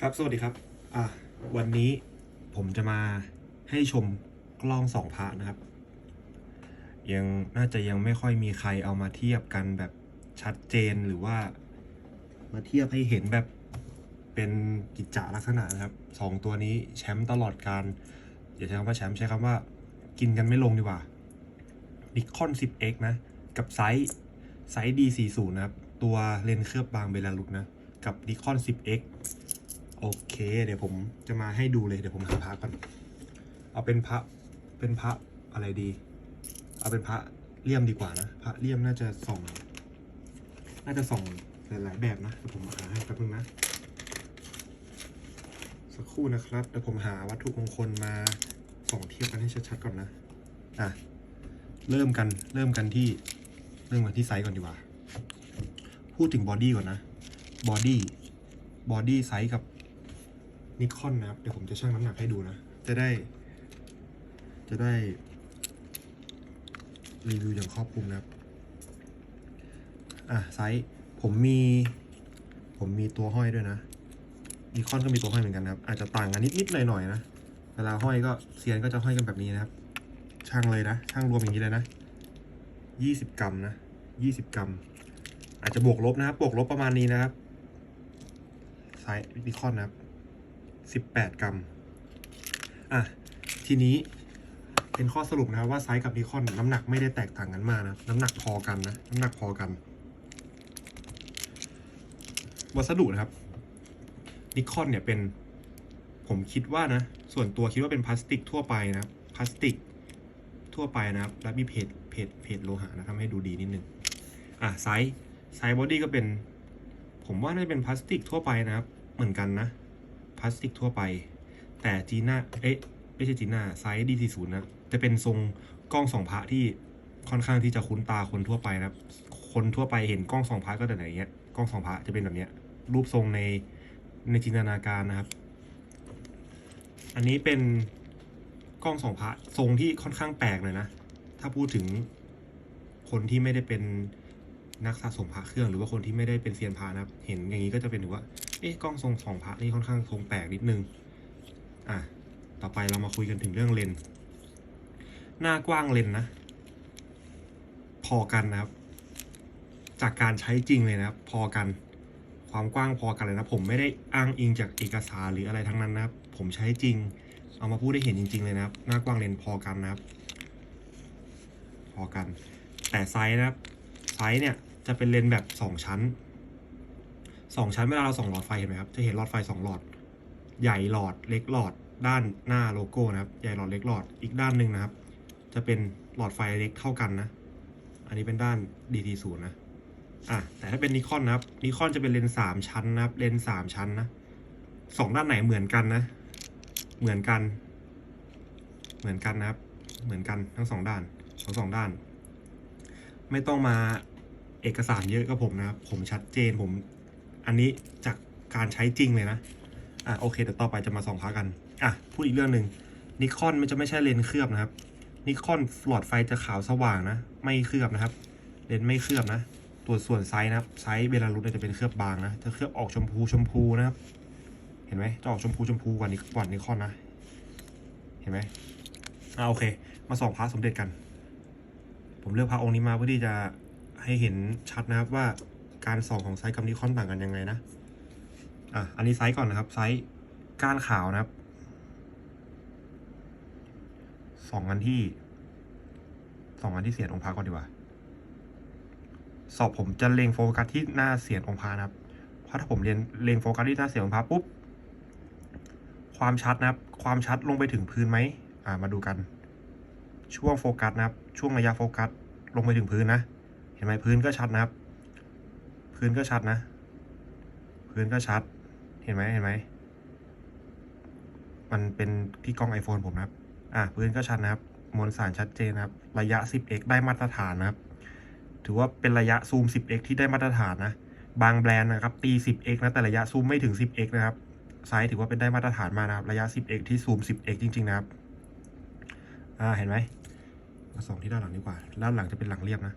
ครับ สวัสดีครับ อะ วันนี้ผมจะมาให้ชมกล้องสองพระนะครับ ยังน่าจะยังไม่ค่อยมีใครเอามาเทียบกันแบบชัดเจนหรือว่า มาเทียบให้เห็นแบบเป็นกิจจลักษณะนะครับสองตัวนี้แชมป์ตลอดการอย่าใช้คำว่าแชมป์ใช้คำว่ากินกันไม่ลงดีกว่า Nikon 10x นะ กับไซส์ไซส์ D40 นะครับ ตัวเลนส์เคลือบบางเบลารุสนะ กับ Nikon 10x โอเค เดี๋ยวผมจะมาให้ดูเลย เดี๋ยวผมหาพระก่อน เอาเป็นพระ เป็นพระอะไรดี เอาเป็นพระเลี่ยมดีกว่านะ พระเลี่ยมน่าจะส่อง น่าจะส่องหลายๆแบบนะเดี๋ยวผมหาให้แป๊บนึงนะ สักครู่นะครับ เดี๋ยวผมหาวัตถุมงคลมาส่องเทียบกันให้ชัดๆก่อนนะ อะ เริ่มกัน เริ่มกันที่ เริ่มกันที่ไซส์ก่อนดีกว่า พูดถึงบอดี้ก่อนนะ บอดี้ บอดี้ไซส์กับ นิคอนนะครับ เดี๋ยวผมจะชั่งน้ำหนักให้ดูนะ จะได้ จะได้ รีวิวอย่างครอบคลุมนะครับ อะไซส์ผมมี ผมมีตัวห้อยด้วยนะนิคอนก็มีตัวห้อยเหมือนกันนะครับ อาจจะต่างกันนิดๆหน่อยๆนะ เวลาห้อยก็เซียนก็จะห้อยกันแบบนี้นะครับ ช่างเลยนะ ช่างรวมอย่างนี้เลยนะยี่สิบกรัมนะยี่สิบกรัม อาจจะบวกลบนะครับ บวกลบประมาณนี้นะครับไซส์นิคอนนะครับ สิบแปดกรัม อะ ทีนี้เป็นข้อสรุปนะครับว่าไซส์กับนิคอนน้ำหนักไม่ได้แตกต่างกันมากนะ น้ำหนักพอกันนะ น้ำหนักพอกัน วัสดุนะครับนิคอนเนี่ยเป็น ผมคิดว่านะ ส่วนตัวคิดว่าเป็นพลาสติกทั่วไปนะพลาสติกทั่วไปนะครับ และมีเพจเพจเพจโลหะนะทำให้ดูดีนิดนึง อะไซส์ไซส์บอดี้ก็เป็น ผมว่าน่าจะเป็นพลาสติกทั่วไปนะครับ เหมือนกันนะ ลาสติกทั่วไป แต่จีน่าเอ๊ะไม่ใช่จีน่าไซส์ D40 นย์นะจะเป็นทรงกล้องสองพระที่ค่อนข้างที่จะคุ้นตาคนทั่วไปนะครับคนทั่วไปเห็นกล้องสองพระก็จะไหนเงี้ยกล้องสองพระจะเป็นแบบเนี้ย รูปทรงในในจินตนาการนะครับ อันนี้เป็นกล้องสองพระทรงที่ค่อนข้างแปลกเลยนะ ถ้าพูดถึงคนที่ไม่ได้เป็นนักสะสมพระเครื่อง หรือว่าคนที่ไม่ได้เป็นเซียนพระนะครับ เห็นอย่างนี้ก็จะเป็นถือว่า เอ๊ะกล้องทรงสองพระนี่ค่อนข้างทรงแปลกนิดนึง อะ ต่อไปเรามาคุยกันถึงเรื่องเลน หน้ากว้างเลนนะ พอกันนะครับ จากการใช้จริงเลยนะครับ พอกัน ความกว้างพอกันเลยนะ ผมไม่ได้อ้างอิงจากเอกสารหรืออะไรทั้งนั้นนะครับ ผมใช้จริง เอามาพูดได้เห็นจริง ๆ เลยนะครับ หน้ากว้างเลนพอกันนะครับ พอกัน แต่ไซส์นะครับ ไซส์เนี่ยจะเป็นเลนแบบสองชั้น สองชั้นเวลาเราส่องหลอดไฟเห็นไหมครับ จะเห็นหลอดไฟสองหลอด ใหญ่หลอดเล็กหลอด ด้านหน้าโลโก้นะครับ ใหญ่หลอดเล็กหลอด อีกด้านหนึ่งนะครับ จะเป็นหลอดไฟเล็กเท่ากันนะ อันนี้เป็นด้าน DT0 นะ อะ แต่ถ้าเป็นนิคอนนะครับ นิคอนจะเป็นเลนส์สามชั้นนะครับ เลนส์สามชั้นนะสองด้านไหนเหมือนกันนะ เหมือนกัน เหมือนกันนะครับ เหมือนกันทั้งสองด้าน ทั้งสองด้าน ไม่ต้องมาเอกสารเยอะกับผมนะครับ ผมชัดเจนผม อันนี้จากการใช้จริงเลยนะ อะโอเคเดี๋ยวต่อไปจะมาส่องพระกัน อะพูดอีกเรื่องหนึ่งนิคอนมันจะไม่ใช่เลนเคลือบนะครับนิคอนหลอดไฟจะขาวสว่างนะ ไม่เคลือบนะครับ เลนไม่เคลือบนะ ตัวส่วนไซส์นะครับไซส์เบลารุสเนี่ยจะเป็นเคลือบบางนะ จะเคลือบออกชมพูชมพูนะครับ เห็นไหมจะออกชมพูชมพูกว่านี้กว่านิคอนนะ เห็นไหมอ่าโอเค มาส่องพระสมเด็จกัน ผมเลือกพระองค์นี้มาเพื่อที่จะให้เห็นชัดนะครับว่า การส่องของไซส์กับนิคอนต่างกันยังไงนะ อะ อันนี้ไซส์ก่อนนะครับ ไซส์ก้านขาวนะครับ สองอันที่ สองอันที่เสียนองค์พระก่อนดีกว่า สอบผมจะเล็งโฟกัสที่หน้าเสียนองค์พระนะครับ เพราะถ้าผมเรียนเล็งโฟกัสที่หน้าเสียนองค์พระปุ๊บ ความชัดนะครับ ความชัดลงไปถึงพื้นไหม อ่า มาดูกัน ช่วงโฟกัสนะครับ ช่วงระยะโฟกัสลงไปถึงพื้นนะ เห็นไหมพื้นก็ชัดนะครับ พื้นก็ชัดนะ พื้นก็ชัด เห็นไหมเห็นไหม มันเป็นที่กล้อง iPhone ผมนะครับ อะพื้นก็ชัดนะครับ มวลสารชัดเจนนะครับ ระยะ 10x ได้มาตรฐานนะครับ ถือว่าเป็นระยะซูม 10x ที่ได้มาตรฐานนะ บางแบรนด์นะครับตี 10x นะ แต่ระยะซูมไม่ถึง 10x นะครับไซส์ถือว่าเป็นได้มาตรฐานมานะครับ ระยะ 10x ที่ซูม 10x จริง ๆ นะครับ อ่า เห็นไหมมาส่องที่ด้านหลังดีกว่า ด้านหลังจะเป็นหลังเรียบนะ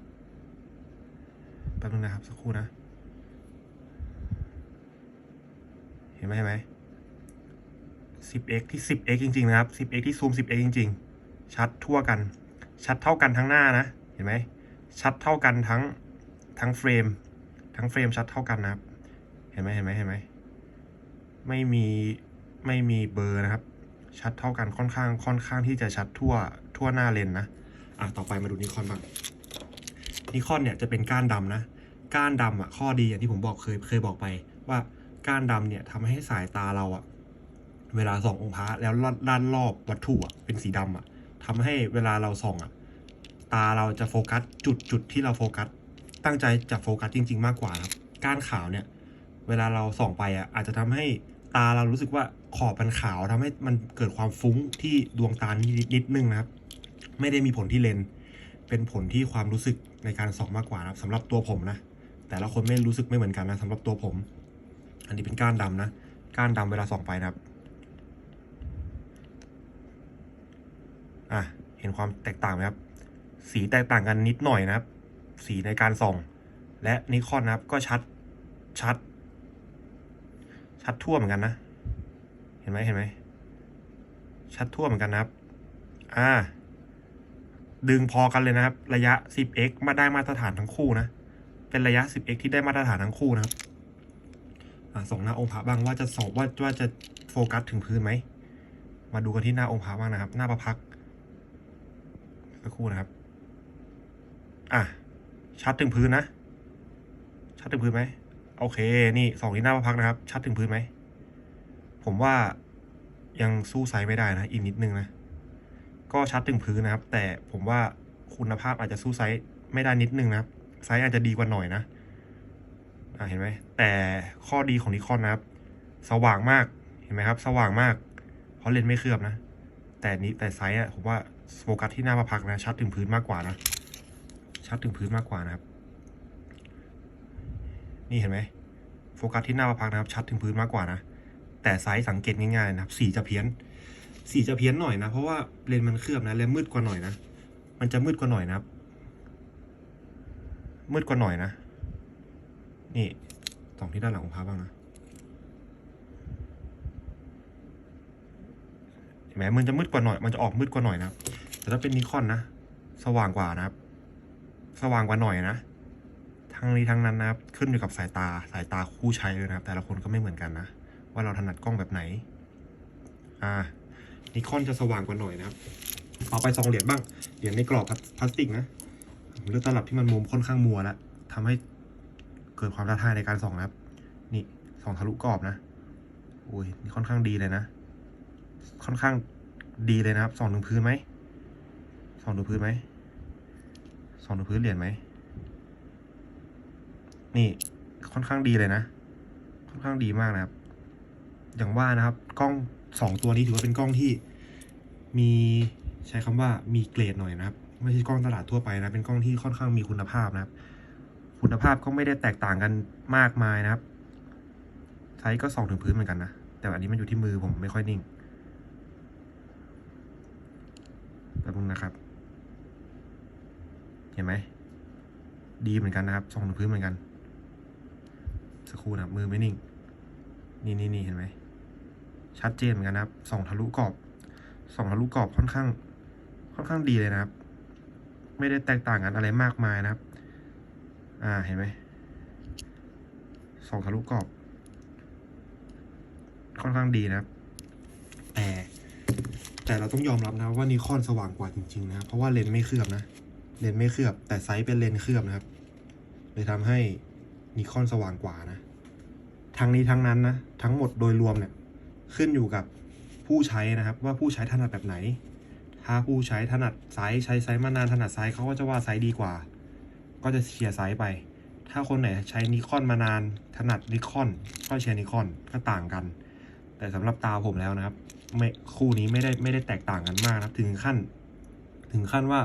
แป๊บนึงนะครับ สักครู่นะ เห็นไหมเห็นไหม 10x ที่ 10x จริงๆนะครับ 10x ที่ซูม 10x จริง ๆ ชัดทั่วกัน ชัดเท่ากันทั้งหน้านะ เห็นไหม ชัดเท่ากันทั้งทั้งเฟรม ทั้งเฟรมชัดเท่ากันนะครับ เห็นไหมเห็นไหมเห็นไหม ไม่มีไม่มีเบอร์นะครับ ชัดเท่ากันค่อนข้างค่อนข้างที่จะชัดทั่วทั่วหน้าเลนนะ อะต่อไปมาดูนิคอนบ้าง นิคอนเนี่ยจะเป็นก้านดำนะ ก้านดำอะข้อดีอย่างที่ผมบอกเคยเคยบอกไปว่า ก้านดำเนี่ยทำให้สายตาเราอะเวลาส่ององค์พระแล้วด้านรอบวัตถุอะเป็นสีดำอะทำให้เวลาเราส่องอะตาเราจะโฟกัสจุดจุดที่เราโฟกัส ตั้งใจจะโฟกัสจริง ๆ มากกว่าครับก้านขาวเนี่ย เวลาเราส่องไปอะอาจจะทำให้ตาเรารู้สึกว่าขอบมันขาวทำให้มันเกิดความฟุ้งที่ดวงตานิดนิดนึงนะครับ ไม่ได้มีผลที่เลนเป็นผลที่ความรู้สึกในการส่องมากกว่านะครับสำหรับตัวผมนะแต่ละคนไม่รู้สึกไม่เหมือนกันนะสำหรับตัวผม อันนี้เป็นก้านดำนะ ก้านดำเวลาส่องไปนะครับ อะ เห็นความแตกต่างไหมครับ สีแตกต่างกันนิดหน่อยนะครับ สีในการส่อง และนิคอนนะครับก็ชัด ชัด ชัดทั่วเหมือนกันนะ เห็นไหมเห็นไหม ชัดทั่วเหมือนกันนะครับ อ่า ดึงพอกันเลยนะครับ ระยะ 10x มาได้มาตรฐานทั้งคู่นะ เป็นระยะ 10x ที่ได้มาตรฐานทั้งคู่นะครับ ส่องหน้าองค์พระบ้างว่าจะสองว่าว่าจะโฟกัสถึงพื้นไหม มาดูกันที่หน้าองค์พระบ้างนะครับ หน้าประพักสักครู่นะครับ อะ ชัดถึงพื้นนะ ชัดถึงพื้นไหม โอเค นี่ส่องที่หน้าประพักนะครับ ชัดถึงพื้นไหม ผมว่ายังสู้ไซส์ไม่ได้นะ อีกนิดนึงนะ ก็ชัดถึงพื้นนะครับ แต่ผมว่าคุณภาพอาจจะสู้ไซส์ไม่ได้นิดนึงนะครับ ไซส์อาจจะดีกว่าหน่อยนะ อ่าเห็นไหมแต่ข้อดีของนิคอนนะครับ สว่างมากเห็นไหมครับ สว่างมาก เพราะเลนส์ไม่เคลือบนะ แต่นี้แต่ไซส์อะผมว่าโฟกัสที่หน้าประพักนะ ชัดถึงพื้นมากกว่านะ ชัดถึงพื้นมากกว่านะครับ นี่เห็นไหมโฟกัสที่หน้าประพักนะครับ ชัดถึงพื้นมากกว่านะ แต่ไซส์สังเกตง่ายๆนะครับ สีจะเพี้ยน สีจะเพี้ยนหน่อยนะ เพราะว่าเลนส์มันเคลือบนะและมืดกว่าหน่อยนะ มันจะมืดกว่าหน่อยนะครับ มืดกว่าหน่อยนะ นี่สองที่ด้านหลังของพระบ้างนะเห็นไหมมันจะมืดกว่าหน่อยมันจะออกมืดกว่าหน่อยนะครับแต่ถ้าเป็นนิคอนนะสว่างกว่านะครับ สว่างกว่าหน่อยนะทั้งนี้ทั้งนั้นนะครับขึ้นอยู่กับสายตาสายตาคู่ใช้เลยนะครับ แต่ละคนก็ไม่เหมือนกันนะว่าเราถนัดกล้องแบบไหน อ่านิคอนจะสว่างกว่าหน่อยนะครับเอาไปสองเหรียญบ้างเหรียญในกรอบพลาสติกนะเลือกตลับที่มันมุมค่อนข้างมัวแล้วทำให้ เกิดความท้าทายในการส่องนะครับ นี่ส่องทะลุกรอบนะโอ้ยนี่ค่อนข้างดีเลยนะ ค่อนข้างดีเลยนะครับส่องถึงพื้นไหมส่องถึงพื้นไหมส่องถึงพื้นเหรียญไหมนี่ค่อนข้างดีเลยนะ ค่อนข้างดีมากนะครับ อย่างว่านะครับ กล้องสองตัวนี้ถือว่าเป็นกล้องที่มีใช้คำว่ามีเกรดหน่อยนะครับ ไม่ใช่กล้องตลาดทั่วไปนะ เป็นกล้องที่ค่อนข้างมีคุณภาพนะครับ คุณภาพก็ไม่ได้แตกต่างกันมากมายนะครับไซส์ก็ส่องถึงพื้นเหมือนกันนะ แต่อันนี้มันอยู่ที่มือผมไม่ค่อยนิ่งแป๊บนึงนะครับ เห็นไหม ดีเหมือนกันนะครับส่องถึงพื้นเหมือนกัน สักครู่นะครับมือไม่นิ่ง นี่นี่นี่เห็นไหม ชัดเจนเหมือนกันนะครับส่องทะลุกรอบส่องทะลุกรอบค่อนข้าง ค่อนข้างดีเลยนะครับ ไม่ได้แตกต่างกันอะไรมากมายนะครับ อ่า เห็นไหมส่องทะลุกรอบ ค่อนข้างดีนะ แต่ แต่เราต้องยอมรับนะว่านิคอนสว่างกว่าจริง ๆ นะ เพราะว่าเลนส์ไม่เคลือบนะ เลนส์ไม่เคลือบ แต่ไซส์เป็นเลนส์เคลือบนะครับ เลยทำให้นิคอนสว่างกว่านะ ทั้งนี้ทั้งนั้นนะ ทั้งหมดโดยรวมเนี่ย ขึ้นอยู่กับผู้ใช้นะครับ ว่าผู้ใช้ถนัดแบบไหน ถ้าผู้ใช้ถนัดไซส์ใช้ไซส์มานานถนัดไซส์เขาก็จะว่าไซส์ดีกว่า ก็จะเชียร์ไซส์ไป ถ้าคนไหนใช้นิคอนมานานถนัดนิคอนก็เชียร์นิคอนก็ต่างกัน แต่สำหรับตาผมแล้วนะครับไม่คู่นี้ไม่ได้ไม่ได้แตกต่างกันมากนะครับ ถึงขั้น ถึงขั้นว่า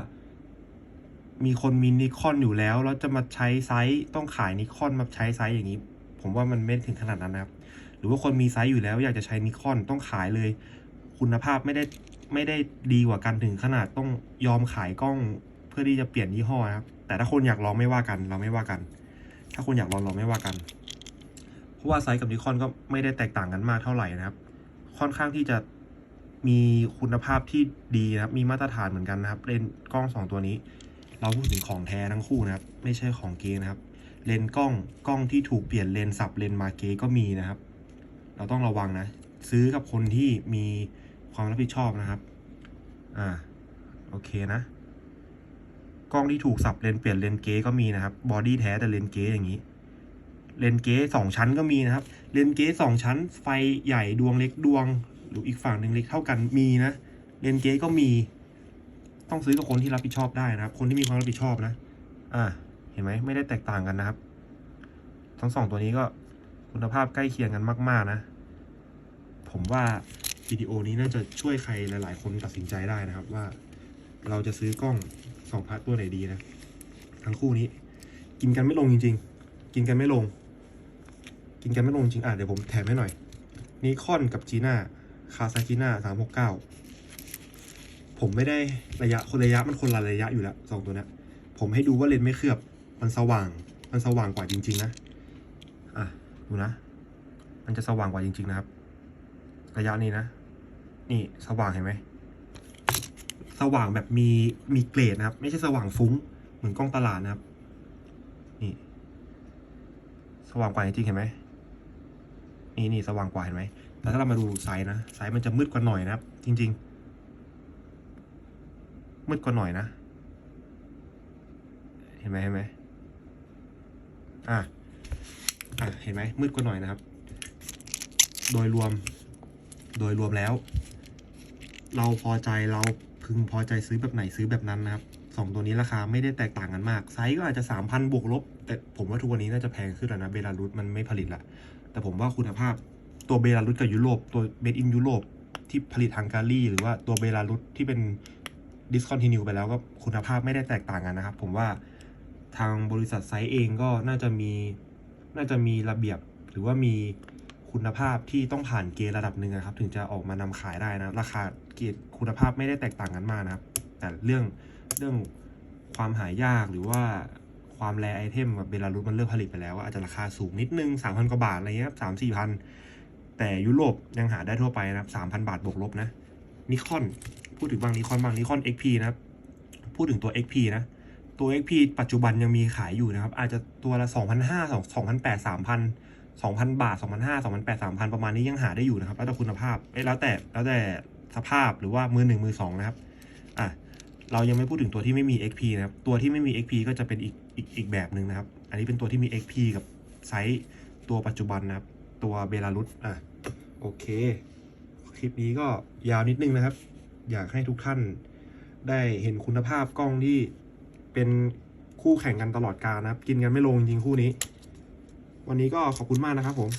มีคนมีนิคอนอยู่แล้วแล้วจะมาใช้ไซส์ต้องขายนิคอนมาใช้ไซส์อย่างนี้ ผมว่ามันไม่ถึงขนาดนั้นนะครับ หรือว่าคนมีไซส์อยู่แล้ว อยากจะใช้นิคอนต้องขายเลย คุณภาพไม่ได้ไม่ได้ดีกว่ากันถึงขนาดต้องยอมขายกล้อง เพื่อที่จะเปลี่ยนยี่ห้อนะครับ แต่ถ้าคนอยากลองไม่ว่ากัน เราไม่ว่ากัน ถ้าคนอยากลองเราไม่ว่ากัน เพราะว่าไซส์กับนิคอนก็ไม่ได้แตกต่างกันมากเท่าไหร่นะครับ ค่อนข้างที่จะมีคุณภาพที่ดีนะครับ มีมาตรฐานเหมือนกันนะครับ เลนส์กล้องสองตัวนี้ เราพูดถึงของแท้ทั้งคู่นะครับ ไม่ใช่ของเก๊นะครับ เลนส์กล้องกล้องที่ถูกเปลี่ยนเลนส์สับเลนส์มาเก๊ก็มีนะครับ เราต้องระวังนะ ซื้อกับคนที่มีความรับผิดชอบนะครับ อ่า โอเคนะ กล้องที่ถูกสับเลนเปลี่ยนเลนเก๊ก็มีนะครับบอดี้แท้แต่เลนเก๊อย่างนี้ เลนเก๊สองชั้นก็มีนะครับ เลนเก๊สองชั้น ไฟใหญ่ดวงเล็กดวง หรืออีกฝั่งหนึ่งเล็กเท่ากันมีนะเลนเก๊ก็มี ต้องซื้อกับคนที่รับผิดชอบได้นะครับ คนที่มีความรับผิดชอบนะ อ่า เห็นไหมไม่ได้แตกต่างกันนะครับ ทั้งสองตัวนี้ก็คุณภาพใกล้เคียงกันมาก ๆนะ ผมว่าวิดีโอนี้น่าจะช่วยใครหลาย ๆ คนตัดสินใจได้นะครับว่า เราจะซื้อกล้องสองพาร์ทตัวไหนดีนะ ทั้งคู่นี้ กินกันไม่ลงจริง ๆ กินกันไม่ลง กินกันไม่ลงจริงอะเดี๋ยวผมแถมให้หน่อยนิคอนกับจีน่าคาซาจิน่าสามหกเก้าผมไม่ได้ระยะคนระยะมันคนละระยะอยู่แล้วสองตัวนี้ผมให้ดูว่าเลนไม่เคลือบ มันสว่าง มันสว่างกว่าจริง ๆ นะ อะ ดูนะ มันจะสว่างกว่าจริง ๆ นะครับ ระยะนี้นะ นี่สว่างเห็นไหม สว่างแบบมีมีเกรดนะครับ ไม่ใช่สว่างฟุ้ง เหมือนกล้องตลาดนะครับ นี่ สว่างกว่าจริงเห็นไหมนี่นี่สว่างกว่าเห็นไหมแต่ถ้าเรามาดูไซส์นะไซส์มันจะมืดกว่าหน่อยนะครับ จริง ๆ มืดกว่าหน่อยนะ เห็นไหมเห็นไหมอะอะเห็นไหมมืดกว่าหน่อยนะครับ โดยรวม โดยรวมแล้ว เราพอใจเรา พึงพอใจซื้อแบบไหนซื้อแบบนั้นนะครับสองตัวนี้ราคาไม่ได้แตกต่างกันมาก ไซส์ก็อาจจะสามพันบวกลบ แต่ผมว่าทุกวันนี้น่าจะแพงขึ้นแล้วนะเบลารุสมันไม่ผลิตละ แต่ผมว่าคุณภาพตัวเบลารุสกับยุโรปตัวเบดอินยุโรปที่ผลิตทางการีหรือว่าตัวเบลารุสที่เป็นดิสคอนติเนียไปแล้วก็คุณภาพไม่ได้แตกต่างกันนะครับ ผมว่าทางบริษัทไซส์เองก็น่าจะมีน่าจะมีระเบียบหรือว่ามีคุณภาพที่ต้องผ่านเกณฑ์ระดับหนึ่งนะครับ ถึงจะออกมานำขายได้นะ ราคา เกรดคุณภาพไม่ได้แตกต่างกันมากนะครับ แต่เรื่องเรื่องความหายากหรือว่าความแรไอเทมแบบเบลารุสมันเริ่มผลิตไปแล้วอาจจะราคาสูงนิดนึงสามพันกว่าบาทอะไรเงี้ยสามสี่พันแต่ยุโรปยังหาได้ทั่วไปนะครับสามพันบาทบวกลบนะนิคอนพูดถึงบางนิคอนบางนิคอน XP นะครับ พูดถึงตัว XP นะตัว XP ปัจจุบันยังมีขายอยู่นะครับ อาจจะตัวละ 2,500 2,800 3,000 2,000 บาท 2,500 2,800 3,000 ประมาณนี้ยังหาได้อยู่นะครับ แล้วแต่คุณภาพเอ้ยแล้วแต่แล้วแต่ สภาพหรือว่ามือหนึ่งมือสองนะครับอะเรายังไม่พูดถึงตัวที่ไม่มี XP นะครับ ตัวที่ไม่มี XP ก็จะเป็นอีกอีกอีกแบบหนึ่งนะครับ อันนี้เป็นตัวที่มี XP กับไซส์ตัวปัจจุบันนะครับ ตัวเบลารุสอะโอเค คลิปนี้ก็ยาวนิดนึงนะครับ อยากให้ทุกท่านได้เห็นคุณภาพกล้องที่เป็นคู่แข่งกันตลอดกาลนะครับ กินกันไม่ลงจริงๆคู่นี้ วันนี้ก็ขอบคุณมากนะครับผม